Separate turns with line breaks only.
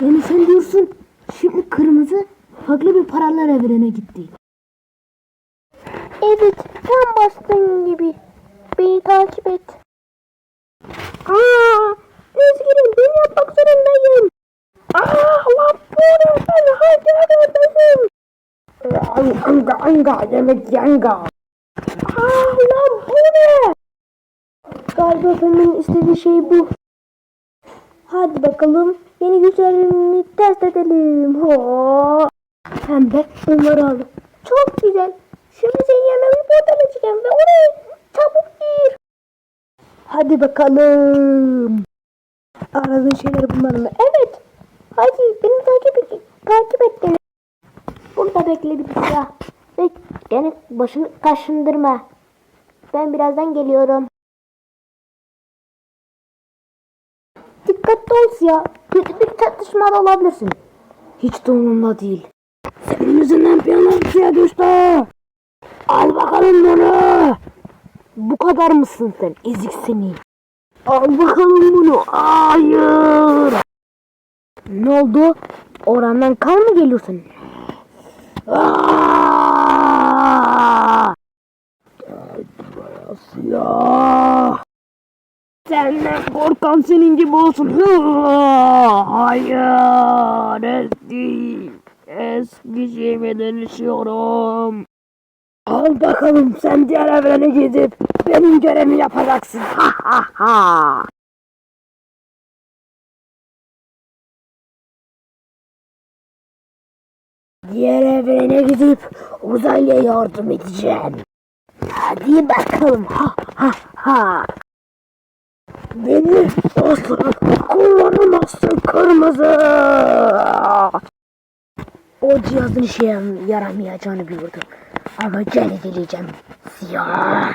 Yani sen diyorsun şimdi kırmızı farklı bir paralar evrene gitti.
Evet sen bastığın gibi. Beni takip et. Aaa üzgünüm beni yapmak zorundayım. Aaa laptopum ben hala neredesin?
Anga anga yemek yanga.
Aaa lan bu ne? Galiba benim istediği şey bu. Hadi bakalım yeni güçlerini test edelim. Ho. Pembe bunları aldı. Çok güzel. Şimdi senin yanına bir açacağım ve oraya çabuk gir. Hadi bakalım. Aradığın şeyler bunlar mı? Evet. Hadi beni takip et. Takip et beni. Burada bekle bir dakika. Yani başını kaşındırma. Ben birazdan geliyorum. Dikkatli ol ya. Kötü bir çatışma da olabilirsin.
Hiç de umurumda değil. Senin yüzünden piyano suya düştü. Al bakalım bunu. Bu kadar mısın sen ezik seni? Al bakalım bunu. Hayır. Ne oldu? Orandan kar mı geliyorsun? Aa! Gel buraya siyah. Senden korkan senin gibi olsun. Hayır. Eski. Eski şeyime dönüşüyorum. Al bakalım sen diğer evrene gidip benim görevimi yapacaksın. Ha ha ha. Diğer evrene gidip uzaylıya yardım edeceğim. Hadi bakalım. Ha ha ha. Beni asla kullanamazsın kırmızı. O cihazın işe yaramayacağını biliyordum. Ama gene geleceğim. Siyah.